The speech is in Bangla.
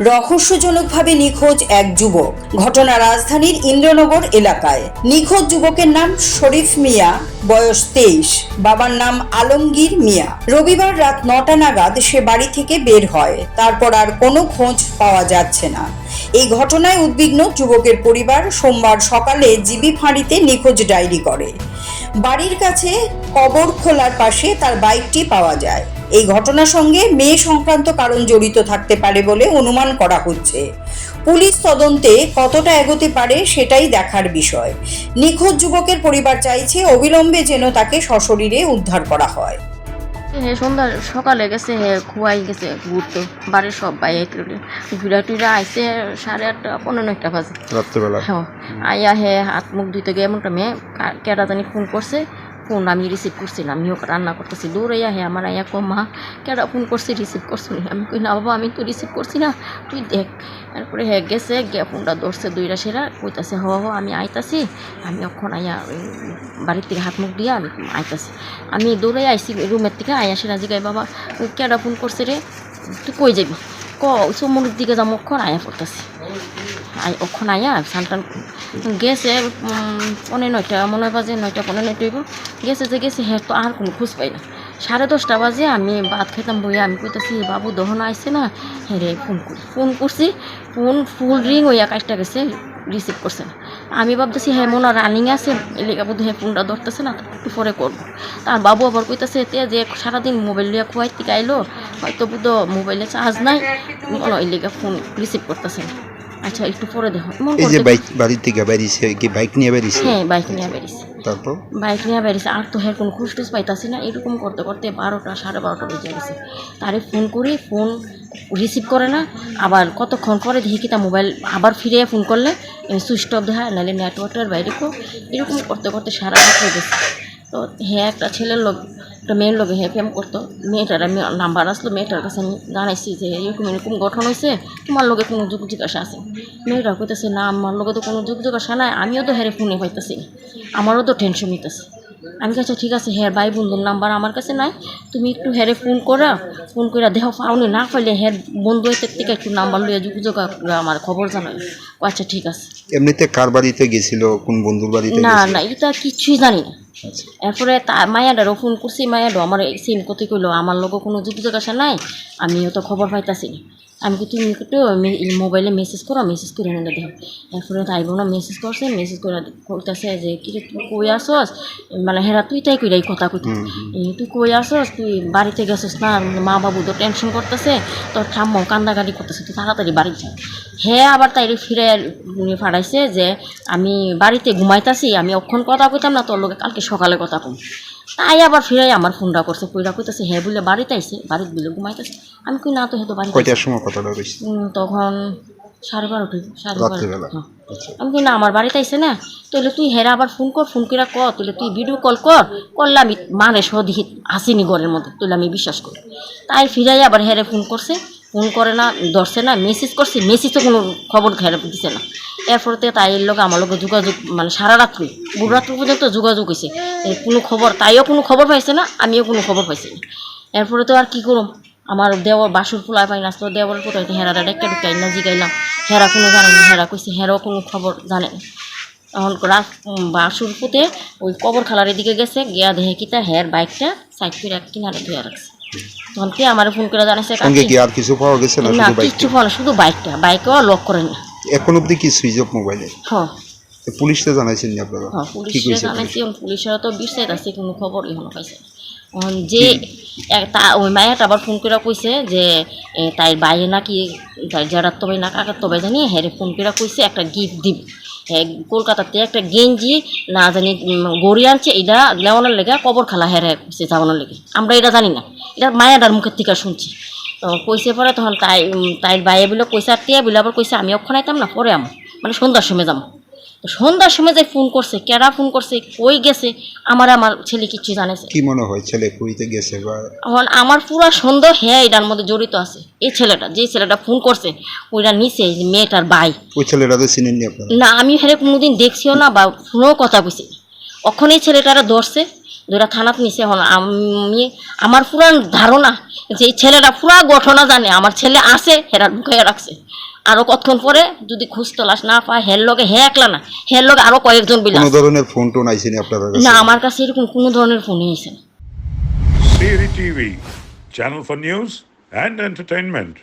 রহস্যজনকভাবে নিখোঁজ এক যুবক। ঘটনা রাজধানীর ইন্দ্রনগর এলাকায়। নিখোঁজ যুবকের নাম শরীফ মিয়া, বয়স তেইশ। বাবার নাম আলমগীর মিয়া। রবিবার রাত নটা নাগাদ সে বাড়ি থেকে বের হয়। তারপর আর কোনো খোঁজ পাওয়া যাচ্ছে না। এই ঘটনায় উদ্বিগ্ন যুবকের পরিবার সোমবার সকালে জিবি ফাঁড়িতে নিখোঁজ ডায়েরি করে। বাড়ির কাছে কবর খোলার পাশে তার বাইকটি পাওয়া যায়। এই ঘটনার সঙ্গে মেয়ে সংক্রান্ত কারণ জড়িত থাকতে পারে বলে অনুমান করা হচ্ছে। পুলিশ তদন্তে কতটা এগোতে পারে সেটাই দেখার বিষয়। নিখোঁজ যুবকের পরিবার চাইছে অবিলম্বে যেন তাকে সশরীরে উদ্ধার করা হয়। হে সন্ধ্যা সকালে গেছে হে খুয়াই গেছে ঘুরতে। বাড়ির সব বাইক ঘুরা টুরা আইসে সাড়ে আটটা পনেরো একটা বাজে। রাত্রেবেলা। হ্যাঁ। আইয়া হে হাত মুখ ধুইতে গিয়ে এমনটা মেয়ে কা- কেডা জানি ফোন করছে। ফোন আমি রিসিভ করছি করছিলাম আমিও রান্না করতেছি দূর আইয়া হে আমার আয়া কম মা কেডা ফোন করছে রিসিভ করছি আমি কই না বাবা আমি তো রিসিভ করছি না তুই দেখ তারপরে হে গেছে গিয়ে ফোনটা ধরছে দুইটা সেরা কইতাছে হ হ আমি আইতাছি আমি অক্ষণ ওই বাড়ির থেকে হাত মুখ দিয়া আমি আইতাছি আমি দৌড়ে আইছি রুমের থেকে আইয়া সেরা জিগাই বাবা কেডা ফোন করছে রে তুই কই যাবি ক সমুদ্রের দিকে যাব অক্ষণ আয়া আই অক্ষণ আয়া সানটান গেছে পনেরো নয়টা, মনে হয় বাজে নয়টা পনেরো নয়টা গেছে যে গেছে হ্যাঁ তো আর কোনো খোঁজ পাই না। সাড়ে দশটা বাজে, আমি ভাত খেতাম বইয়া, আমি কইতাছি বাবু, দহন আইসে না? হ্যাঁ রে, ফোন ফোন করছি, ফোন, ফুল রিং হইয়া কাজটা গেছে রিসিভ করছে না। আমি ভাবতেছি হ্যাঁ মনে রানিং আছে, এলাকা বোধ হ্যাঁ ফোনটা ধরতেছে না, একটু পরে করব। তার বাবু আবার কইতাছে, তে, যে সারাদিন মোবাইল লিয়া খুয়াই থেকে আইলো হয়তো বুধ মোবাইলে চার্জ নাই, মনে ফোন রিসিভ করতেছে না। আচ্ছা একটু পরে দেখো। মন এই যে বাইক বাড়ির থেকে বেরিয়েছে কি বাইক নিয়ে বেরিয়েছে? হ্যাঁ বাইক নিয়ে বেরিয়েছে। তারপর? বাইক নিয়ে বেরিয়েছে। আর তো হ্যাঁ কোনো খুশ টুস পাইতাছি না এরকম করতে করতে বারোটা সাড়ে বারোটা বেজে গেছে। তারে ফোন করি ফোন রিসিভ করে না আবার কতক্ষণ পরে দেখি কি তা মোবাইল আবার ফিরে ফোন করলে সুইচ অফ দেখা নাহলে নেটওয়ার্কের বাইরে এরকম করতে করতে সারা রাত হয়ে গেছে। তো হ্যাঁ একটা ছেলের লোক একটা মেয়ের লোক ফেম করতো। মেয়েটার আমি নাম্বার আসলো মেয়েটার কাছে আমি জানাইছি যে এরকম এরকম গঠন হয়েছে তোমার লোকে কোনো যুগ জিজ্ঞাসা আছে? মেয়েটা কইতেছে না আমার লোকে তো কোনো যুগ জিজ্ঞাসা নাই আমিও তো হেরে ফোনে পাইতেছি আমারও তো টেনশন নিতেছে আমি কাছে ঠিক আছে হ্যাঁ ভাই বন্ধুর নাম্বার আমার কাছে নাই তুমি একটু হেরে ফোন করা ফোন করে দেহ পাওনি না পাইলে হ্যাঁ বন্ধু থেকে একটু নাম্বার লইয়া যোগাযোগ করে আমার খবর জানাই আচ্ছা ঠিক আছে। এমনিতে কার বাড়িতে গেছিল কোন বন্ধুর বাড়িতে না না এটা কিছুই জানি না। এরপরে তা মায়াডারও ফোন করছি, মায়াডো আমার সিম কোথায় কইলো, আমার লোক কোনো যোগাযোগ আসা নাই, আমিও তো খবর পাইতাছি। আমি কি তুমি একটু মোবাইলে মেসেজ করো মেসেজ করে এনে দেখো। এরপরে তাই বোনা মেসেজ করছে মেসেজ করে কইতাছে যে কি তুই কই আসস? মানে হেরা তুই তাই কইরাই কথা কইতে হুম। তুই কই আসস? তুই বাড়িতে গেছিস না? মা বাবু তো টেনশন করতেছে তোর ঠাম্মাও কান্দাকাটি করতেছে তুই তাড়াতাড়ি বাড়ি যা। হ্যাঁ আবার তাই ফিরে উনি ফাড়াইছে যে আমি বাড়িতে ঘুমাইতাছি আমি অক্ষণ কথা কইতাম না তোর লোকে কালকে সকালে কথা কম। তাই আবার ফিরে আমার ফোনটা করছে কইরা কইতাছে হ্যাঁ বলে বাড়িতে আইছে বাড়িতে বলে ঘুমাইতেছে। আমি কই না তো হয়তো আইছে। কয়টার সময় কথাটা তখন সাড়ে বারোটা সাড়ে বারোটা হ্যাঁ। আচ্ছা। আমি কই না আমার বাড়িতে আইসে না। তাহলে তুই হেরা আবার ফোন কর ফোন করে কর তাহলে তুই ভিডিও কল কর। করলে আমি মানে সদিহি আসিনি ঘরের মধ্যে তাহলে আমি বিশ্বাস করি। তাই ফিরাই আবার হেরে ফোন করছে। ফোন করে না ধরছে না মেসেজ করছে। মেসেজ তো কোনো খবর হেরে দিছে না। এরপরে তাই এর লোক আমার লোক যোগাযোগ মানে সারা রাত্রি বুড় রাত্রি পর্যন্ত যোগাযোগ হয়েছে কোনো খবর তাইও কোনো খবর পাইছে না আমিও কোনো খবর পাইছি না। এরপরে তো আর কি করুম আমার দেওয়ার বাসুর ফুলাই পাই না তো দেওয়ার কোথায় হেরাটা ডেকে ঢুকাই না জিগাইলাম হেরা কোনো জানে না হেরা কইছে হেরাও কোনো খবর জানে না। তখন বাসুর পুঁতে ওই কবর খালার দিকে গেছে গিয়া দেখে কিতা হের বাইকটা সাইড করে এক কিনারে ধুয়ে রাখছে তখন কি আমার ফোন করে জানাইছে কি আর কিছু পাওয়া গেছে না শুধু ফোন শুধু বাইকটা বাইকেও লক করে না। এখন অবধি কি সুইচ অফ মোবাইলে হ্যাঁ। তো পুলিশে জানাইছেন নি আপনারা? হ্যাঁ কি পুলিশে কইছে জানাইছি পুলিশেরা তো বিশ্বাস আছে কোনো খবর এখনও পাইছে না। যে তা ওই মায়াটা আবার ফোন করে কইছে যে তাই বাইরে নাকি তাই যারা তবে না কাকার তবে জানি হ্যাঁ ফোন করে কইছে একটা গিফট দিব। হ্যাঁ কলকাতাতে একটা গেঞ্জি না জানি গড়ি আনছে এটা লেওয়ানোর লেগে কবর খালা হ্যাঁ যাওয়ানোর লেগে। আমরা এটা জানি না। এটা মায়াটার মুখের থেকে শুনছি। তো কইছে পরে তখন তাই তাই বাইরে বলে আর টিয়া বলে আবার কইছে আমি অক্ষণ আইতাম না পরে আম। মানে সন্ধ্যার সময় যাম। তো সন্ধ্যার সময় যে ফোন করছে কেরা ফোন করছে কই গেছে আমার আমার ছেলে কিচ্ছু জানেছে কি মনে হয় ছেলে পুরীতে গেছে বা? এখন আমার পুরা সন্দেহ হ্যাঁ এটার মধ্যে জড়িত আছে। এই ছেলেটা যে ছেলেটা ফোন করছে ওইটা নিচে মেয়েটার ভাই ওই ছেলেটা তো চিনেননি আপনারা না আমি হেরে কোনোদিন দেখছিও না বা ফোনেও কথা কইছি অখন এই ছেলেটারা ধরছে দুটা থানাত নিছে এখন আমি আমার পুরান ধারণা যে এই ছেলেটা পুরা ঘটনা জানে। আমার ছেলে আছে হেরা ঢুকাইয়া রাখছে আরও কতক্ষণ পরে যদি খুঁজ তলাশ না পায় হের লগে হে একলা না হের লগে আরও কয়েকজন বিলা কোনো ধরনের ফোন টোন আপনার না আমার কাছে? এরকম কোনো ধরনের ফোনই আছে না। TV, channel for news and entertainment.